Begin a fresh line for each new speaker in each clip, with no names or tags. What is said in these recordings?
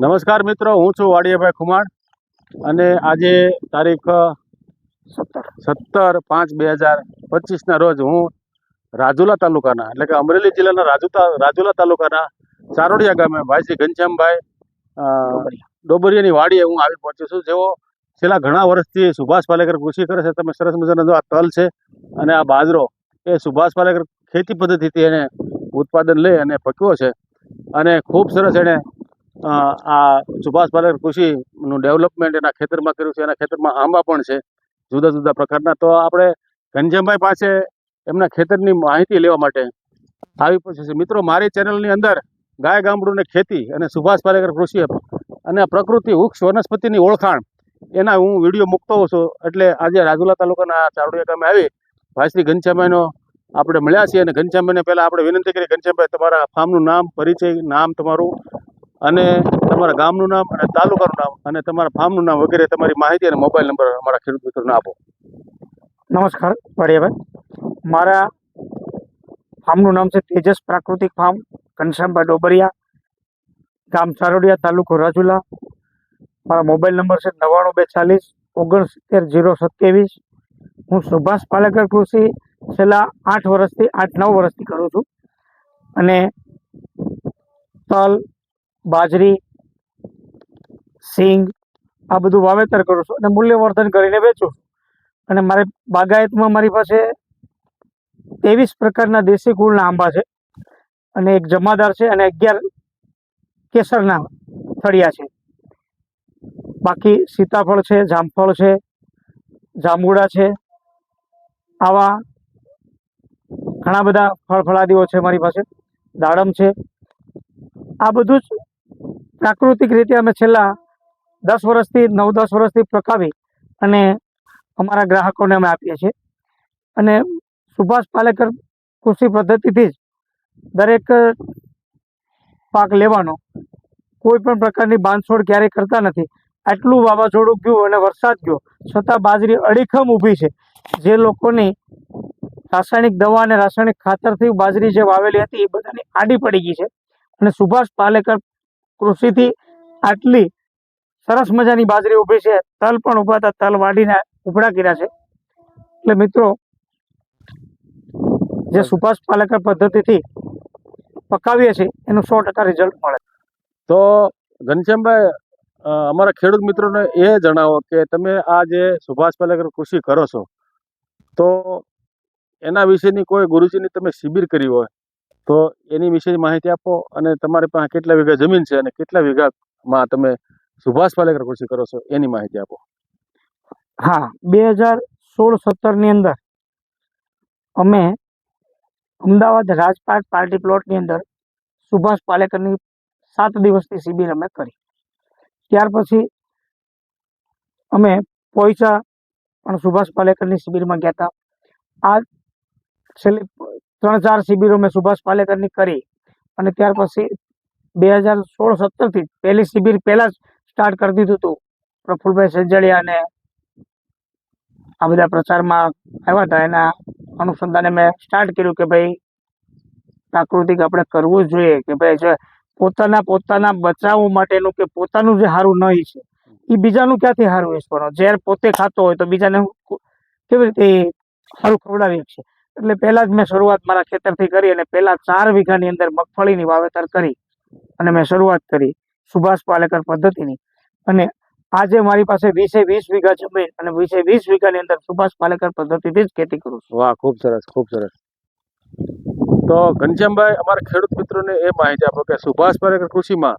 નમસ્કાર મિત્રો હું છું વાડિયાભાઈ ખુમાણ અને આજે તારીખ
સત્તર.
પાંચ બે હજાર પચીસના રોજ હું રાજુલા તાલુકાના એટલે કે અમરેલી જિલ્લાના રાજુતા રાજુલા તાલુકાના ચારોડિયા ગામે ભાઈશ્રી ઘનશ્યામભાઈ ડોબરિયાની વાડીએ હું આવી પહોંચ્યો છું. જેઓ છેલ્લા ઘણા વર્ષથી સુભાષ પાલેકર કૃષિ કરે છે. તમે સરસ મજાનો જો આ તલ છે અને આ બાજરો એ સુભાષ પાલેકર ખેતી પદ્ધતિથી એને ઉત્પાદન લઈ અને પક્યો છે. અને ખૂબ સરસ એણે આ સુભાષ પાલેકર કૃષિનું ડેવલપમેન્ટ એના ખેતરમાં કર્યું છે, એના ખેતરમાં આંબા પણ છે, જુદા જુદા પ્રકારના. તો આપણે ઘનશ્યામભાઈ પાસે એમના ખેતરની માહિતી લેવા માટે આવી પછી મિત્રો, મારી ચેનલની અંદર ગાય ગામડું ને ખેતી અને સુભાષ પાલેકર કૃષિ અને પ્રકૃતિ વૃક્ષ વનસ્પતિની ઓળખાણ એના હું વીડિયો મૂકતો હોઉં છું. એટલે આજે રાજુલા તાલુકાના ચારડીયા ગામે આવી ભાઈશ્રી ઘનશ્યામભાઈનો આપણે મળ્યા છીએ અને ઘનશ્યામભાઈને પહેલાં આપણે વિનંતી કરી. ઘનશ્યામભાઈ, તમારા ફાર્મનું નામ, પરિચય, નામ તમારું અને તમારા ગામનું નામ અને તાલુકાનું નામ અને તમારા ફાર્મનું નામ વગેરે તમારી માહિતી અને મોબાઈલ નંબર અમારા ખેડૂત મિત્રોને આપો.
નમસ્કાર, વાડિયાભાઈ. મારા ફાર્મનું નામ છે તેજસ પ્રાકૃતિક ફાર્મ, ઘનશ્યામભાઈ ડોબરિયા, ગામ ચારોડિયા, તાલુકો રાજુલા. મારા મોબાઈલ નંબર છે નવ્વાણું બે ચાલીસ ઓગણસિત્તેર, જીરો સત્યાવીસ. હું સુભાષ પાલેકર કૃષિ છેલ્લા આઠ વર્ષથી, આઠ નવ વર્ષથી કરું છું. અને તલ બાજરી, સિંગ, આ બધું વાવેતર કરું છું અને મૂલ્યવર્ધન કરીને વેચું છું. અને મારે બાગાયતમાં મારી પાસે ત્રેવીસ પ્રકારના દેશી કુળના આંબા છે અને એક જમાદાર છે અને અગિયાર કેસરના થળિયા છે. બાકી સીતાફળ છે, જામફળ છે, જાંબુડા છે, આવા ઘણા બધા ફળફળાદીઓ છે મારી પાસે, દાડમ છે. આ બધું જ પ્રાકૃતિક રીતે અમે છેલ્લા દસ વર્ષથી, નવ દસ વર્ષથી પકાવી અને અમારા ગ્રાહકોને અમે આપીએ છીએ. અને સુભાષ પાલેકર કૃષિ પદ્ધતિથી જ દરેક પાક લેવાનો કોઈ પણ પ્રકારની બાંધછોડ ક્યારેય કરતા નથી. આટલું વાવાઝોડું ગયું અને વરસાદ ગયો, છતાં બાજરી અડીખમ ઊભી છે. જે લોકોની રાસાયણિક દવા અને રાસાયણિક ખાતરથી બાજરી જે વાવેલી હતી એ બધાની આડી પડી ગઈ છે. અને સુભાષ પાલેકર કૃષિથી આટલી સરસ મજાની બાજરી ઊભી છે. તલ પણ ઊભા હતા. તલ વાડીને ઉભડા કર્યા છે. એટલે મિત્રો, જે સુભાષ પાલેકર પદ્ધતિથી પકાવીએ છીએ, એનું સો ટકા રિઝલ્ટ મળે.
તો ઘનશ્યામભાઈ અમારા ખેડૂત મિત્રોને એ જણાવો કે તમે આ જે સુભાષ પાલેકર કૃષિ કરો છો, તો એના વિશેની કોઈ ગુરુજીની તમે શિબિર કરી હોય તો એની વિશેની માહિતી આપો અને તમારી પાસે કેટલા વીઘા જમીન છે અને કેટલા વીઘામાં તમે સુભાષ પાલેકર કૃષિ કરો છો એની માહિતી આપો.
હા, બે હજાર સોળ સત્તરની અંદર અમે અમદાવાદ રાજપાટ પાર્ટી પ્લોટની અંદર સુભાષ પાલેકરની સાત દિવસની શિબિર અમે કરી. ત્યાર પછી અમે પોઈચા પણ સુભાષ પાલેકરની શિબિરમાં ગયા હતા. આ છેલ્લી ત્રણ ચાર શિબિરો મેં સુભાષ પાલેકરની કરી. અને ત્યાર પછી બે હજાર સોળ સત્તરથી પહેલી શિબિર પહેલાં જ સ્ટાર્ટ કરી દીધું હતું પ્રફુલભાઈ સજ્જડિયા અને આ બધા પ્રચારમાં આવ્યા હતા. એના અનુસંધાને મેં સ્ટાર્ટ કર્યું કે ભાઈ, પ્રાકૃતિક આપણે કરવું જોઈએ કે ભાઈ જે પોતાના પોતાના બચાવ માટેનું કે પોતાનું જે સારું નહીં છે, એ બીજાનું ક્યાંથી સારું વેચવાનો જ્યારે પોતે ખાતો હોય તો બીજાને કેવી રીતે સારું ખવડાવી શકશે? એટલે પહેલાં જ મેં શરૂઆત મારા ખેતરથી કરી અને પહેલાં ચાર વીઘાની અંદર મગફળીની વાવેતર કરી અને મેં શરૂઆત કરી સુભાષ પાલેકર પદ્ધતિની. અને આજે મારી પાસે વીસે વીસ વીઘા જમીન અને વીસે વીસ વીઘાની અંદર સુભાષ પાલેકર પદ્ધતિથી જ ખેતી કરું છું.
વાહ, ખૂબ સરસ ખૂબ સરસ. તો ઘનશ્યામભાઈ, અમારા ખેડૂત મિત્રોને એ માહિતી આપો કે સુભાષ પાલેકર કૃષિમાં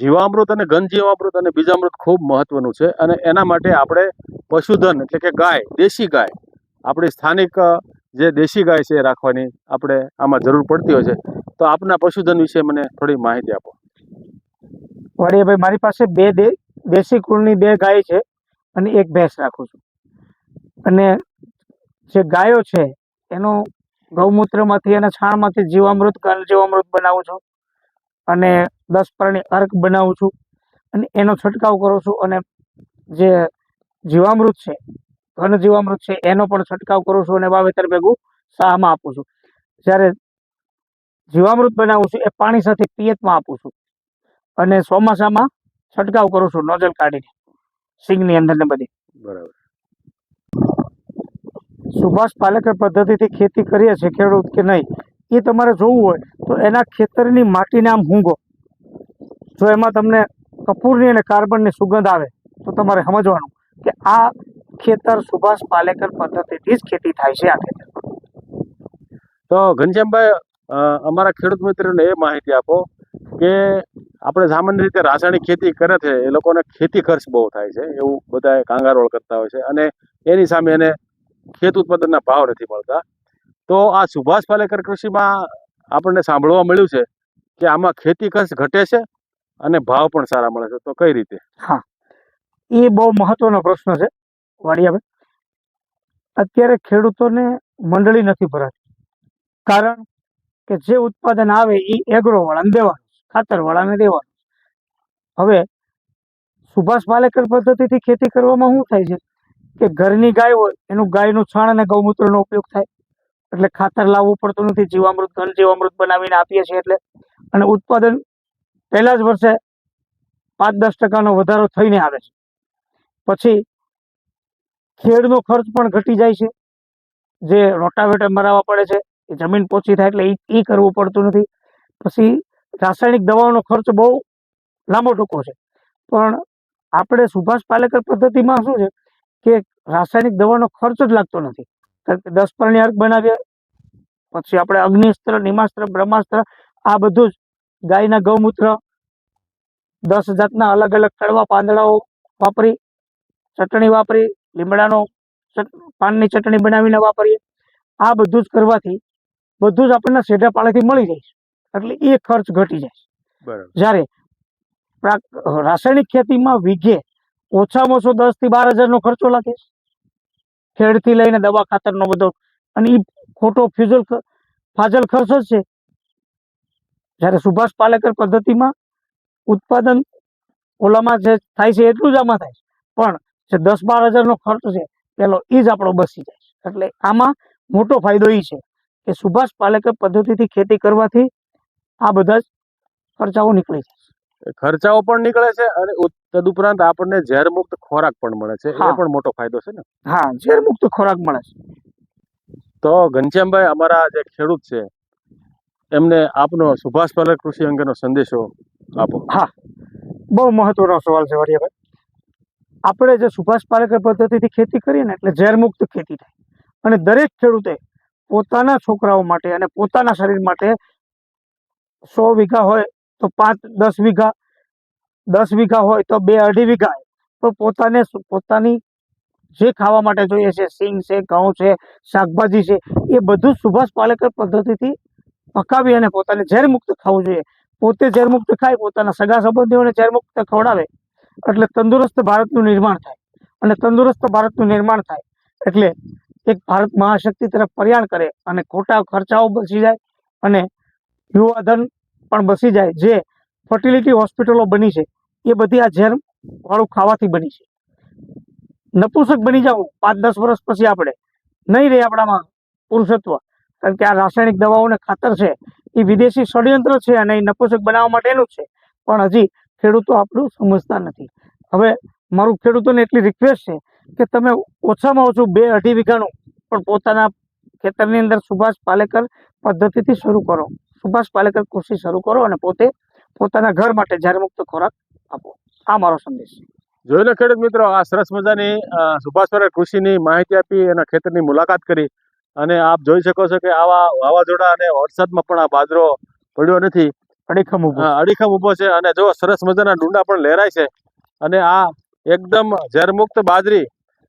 જીવામૃત અને ઘન જીવામૃત અને બીજામૃત ખૂબ મહત્વનું છે અને એના માટે આપણે પશુધન એટલે કે ગાય, દેશી ગાય, આપણી સ્થાનિક જે દેશી ગાય છે એ રાખવાની આપણે આમાં જરૂર પડતી હોય છે. તો આપના પશુધન વિશે મને થોડી માહિતી આપો.
વાડિયાભાઈ, મારી પાસે બે દેશી કુળની બે ગાય છે અને એક ભેંસ રાખું છું. અને જે ગાયો છે, એનું ગૌમૂત્રમાંથી અને છાણમાંથી જીવામૃત જીવામૃત બનાવું છું અને દસ પરણી અર્ક બનાવું છું અને એનો છંટકાવ કરું છું અને જે જીવામૃત છે ઘન જીવામૃત છે એનો પણ છંટકાવ કરું છું અને વાવેતર ભેગું સાહમાં આપું છું. જ્યારે જીવામૃત બનાવું છું એ પાણી સાથે પિયતમાં આપું છું. અને ચોમાસામાં છંટકાવ કરું છું નોઝલ કાઢીને. સિંગની અંદર ને બધી.
બરાબર.
સુભાષ પાલેકર પદ્ધતિથી ખેતી કરીએ છીએ ખેડૂત કે નહીં એ તમારે જોવું હોય તો એના ખેતરની માટીને આમ હુંગો. જો એમાં તમને કપૂરની અને કાર્બનની સુગંધ આવે તો તમારે સમજવાનું કે આ ખેતર સુભાષ પાલેકર પદ્ધતિથી જ ખેતી થાય છે આ ખેતર.
તો ઘનશ્યામભાઈ અમારા ખેડૂત મિત્રોને એ માહિતી આપો કે આપણે સામાન્ય રીતે રાસાયણિક ખેતી કરે છે એ લોકોને ખેતી ખર્ચ બહુ થાય છે એવું બધા કાંગારોળ કરતા હોય છે અને એની સામે એને ખેત ઉત્પાદનના ભાવ નથી મળતા. તો આ સુભાષ પાલેકર કૃષિમાં આપણને સાંભળવા મળ્યું છે કે આમાં ખેતી ખર્ચ ઘટે છે અને ભાવ પણ સારા મળે છે. તો કઈ રીતે? હા.
એ બહુ મહત્વનો પ્રશ્ન છે. વાડિયાભાઈ અત્યારે ખેડૂતોને મંડળી નથી ભરાતી. કારણ કે જે ઉત્પાદન આવે એ એગ્રો વાળાને દેવાનું ખાતર વાળાને દેવાનું હવે સુભાષ પાલેકર પદ્ધતિથી ખેતી કરવામાં શું થાય છે? કે ઘરની ગાય હોય, એનું ગાયનું છાણ અને ગૌમૂત્રનો ઉપયોગ થાય. એટલે ખાતર લાવવું પડતું નથી, જીવામૃત, ઘન જીવામૃત બનાવીને આપીએ છીએ એટલે. અને ઉત્પાદન પહેલા જ વર્ષે પાંચ દસ ટકાનો વધારો થઈને આવે છે. પછી ખેડનો ખર્ચ પણ ઘટી જાય છે. જે રોટાવેટર મરાવવા પડે છે, એ જમીન પોચી થાય એટલે એ કરવું પડતું નથી. પછી રાસાયણિક દવાઓનો ખર્ચ બહુ લાંબો ટૂંકો છે. પણ આપણે સુભાષ પાલેકર પદ્ધતિમાં શું છે કે રાસાયણિક દવાનો ખર્ચ જ લાગતો નથી. કારણ કે દસ પરણી અર્ક બનાવીએ પછી આપણે અગ્નિસ્ત્ર, નિમાસ્ત્ર, બ્રહ્માસ્ત્ર, આ બધું જ ગાયના ગૌમૂત્ર, દસ જાતના અલગ અલગ કડવા પાંદડાઓ વાપરી, ચટણી વાપરી લીમડાનો પાનની ચટણી બનાવીને વાપરીએ. આ બધું જ કરવાથી બધું જ આપણને સેઢા પાળેથી મળી જાય એટલે એ ખર્ચ ઘટી જાય જ્યારે રાસાયણિક ખેતીમાં વીઘે ઓછામાં ઓછો દસથી બાર હજારનો ખર્ચો લાગે છે. ખેડથી લઈને દવા ખાતરનો બધો અને એ ખોટો ફ્યુઝલ ફાજલ ખર્ચ જ છે. જ્યારે સુભાષ પાલેકર પદ્ધતિમાં ઉત્પાદન ઓલામાં જે થાય છે એટલું જ આમાં થાય છે. પણ જે દસ બાર હજારનો ખર્ચ છે પેલો એ જ આપણો બસી જાય એટલે આમાં મોટો ફાયદો એ છે કે સુભાષ પાલેકર પદ્ધતિથી ખેતી કરવાથી આ બધા જ ખર્ચાઓ નીકળી જાય
ખર્ચાઓ પણ નીકળે છે અને તદુપરાંત આપણને ઝેર મુક્ત ખોરાક પણ મળે છે. એ પણ મોટો ફાયદો છે ને?
હા ઝેર મુક્ત ખોરાક મળે છે.
તો ઘનશ્યામભાઈ અમારા જે ખેડૂત છે એમને આપનો સુભાષ પાલક કૃષિ અંગેનો સંદેશો આપો. હા.
બહુ મહત્વનો સવાલ છે વાડિયાભાઈ. આપણે જે સુભાષ પાલેકર પદ્ધતિથી ખેતી કરીએ ને એટલે ઝેરમુક્ત ખેતી થાય. અને દરેક ખેડૂતે પોતાના છોકરાઓ માટે અને પોતાના શરીર માટે સો વીઘા હોય તો પાંચ, દસ વીઘા દસ વીઘા હોય તો બે અઢી વીઘા તો પોતાને પોતાની જે ખાવા માટે જોઈએ છે, સિંગ છે, ઘઉં છે, શાકભાજી છે, એ બધું સુભાષ પાલેકર પદ્ધતિથી પકાવી અને પોતાને ઝેરમુક્ત ખાવું જોઈએ. પોતે ઝેર મુક્ત ખાય, પોતાના સગા સંબંધીઓને ઝેર મુક્ત ખવડાવે. એટલે તંદુરસ્ત ભારતનું નિર્માણ થાય અને તંદુરસ્ત ભારતનું નિર્માણ થાય એટલે એક ભારત મહાશક્તિ તરફ પ્રયાણ કરે અને ખોટા ખર્ચાઓ બચી જાય અને યુવાધન પણ બસી જાય જે ફર્ટિલિટી હોસ્પિટલો બની છે, એ બધી આ ઝેર વાળું ખાવાથી બની છે. નપુંસક બની જાવ પાંચ દસ વર્ષ પછી આપણે. નહીં રહે આપણામાં પુરુષત્વ, કારણ કે આ રાસાયણિક દવાઓને ખાતર છે, એ વિદેશી ષડયંત્ર છે અને એ નપુંસક બનાવવા માટેનું છે. પણ હજી ખેડૂતો આપણું સમજતા નથી. હવે મારું ખેડૂતોને એટલી રિક્વેસ્ટ છે કે તમે ઓછામાં ઓછું બે અઢી વીઘાનું પણ પોતાના ખેતરની અંદર સુભાષ પાલેકર પદ્ધતિથી શરૂ કરો. સુભાષ પાલેકર કૃષિ શરૂ કરો અને પોતે પોતાના ઘર માટે જ્યારે મુક્ત ખોરાક આપો. આ મારો સંદેશ
જોઈ લો ખેડૂત મિત્રો, આ સરસ મજાની સુભાષ કૃષિની માહિતી આપી એના ખેતરની મુલાકાત કરી. અને આપ જોઈ શકો છો કે આવા વાવાઝોડા અને વરસાદમાં પણ આ બાજરો પડ્યો નથી.
અડીખમ ઊભો
અડીખમ ઊભો છે. અને જો સરસ મજાના ડુંડા પણ લહેરાય છે. અને આ એકદમ ઝેરમુક્ત બાજરી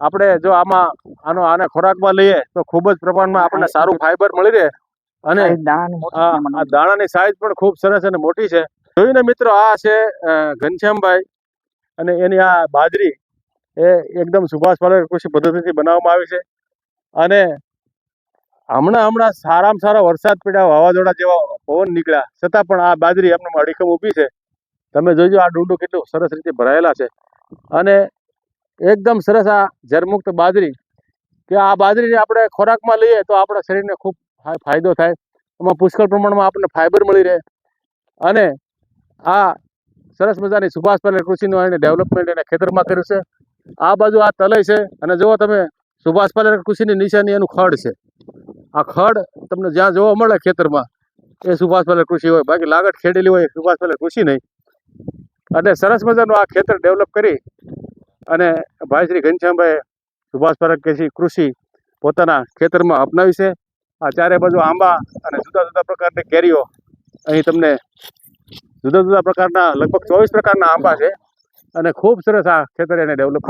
આપણે જો આમાં આનો આને ખોરાકમાં લઈએ તો ખૂબ જ પ્રમાણમાં આપણને સારું ફાઈબર મળી રહે. અને આ દાણાની સાઈઝ પણ ખૂબ સરસ અને મોટી છે. જોઈને મિત્રો આ છે ઘનશ્યામભાઈ. અને એની આ બાજરી એ એકદમ સુભાષ પાલર કૃષિ પદ્ધતિથી બનાવવામાં આવી છે. અને હમણાં હમણાં સારામાં સારા વરસાદ પડ્યા, વાવાઝોડા જેવા પવન નીકળ્યા. છતાં પણ આ બાજરી એમને અડીખમ ઊભી છે. તમે જોજો, આ ડુંડું કેટલું સરસ રીતે ભરાયેલા છે. અને એકદમ સરસ આ ઝેરમુક્ત બાજરી. કે આ બાજરીને આપણે ખોરાકમાં લઈએ તો આપણા શરીરને ખૂબ ફાયદો થાય. એમાં પુષ્કળ પ્રમાણમાં આપણને ફાઇબર મળી રહે. અને આ સરસ મજાની સુભાષ પટેલ કૃષિનું એને ડેવલપમેન્ટ એને ખેતરમાં કર્યું છે. આ બાજુ આ તલય છે. અને જુઓ તમે, સુભાષ પટેલ કૃષિની નિશાની એનું ખડ છે. આ ખડ તમને જ્યાં જોવા મળે ખેતરમાં, એ સુભાષ પાલેકર કૃષિ હોય, બાકી લાગત ખેડેલી હોય સુભાષ પાલેકર કૃષિ નહીં. અને સરસ મજાનું આ ખેતર ડેવલપ કરી અને ભાઈ શ્રી ઘનશ્યામભાઈ સુભાષ પાલેકર કૃષિ કૃષિ પોતાના ખેતરમાં અપનાવી છે. આ ચારે બાજુ આંબા અને જુદા જુદા પ્રકારની કેરીઓ અહીં તમને જુદા જુદા પ્રકારના, લગભગ ચોવીસ પ્રકારના આંબા છે. અને ખૂબ સરસ આ ખેતર એને ડેવલપ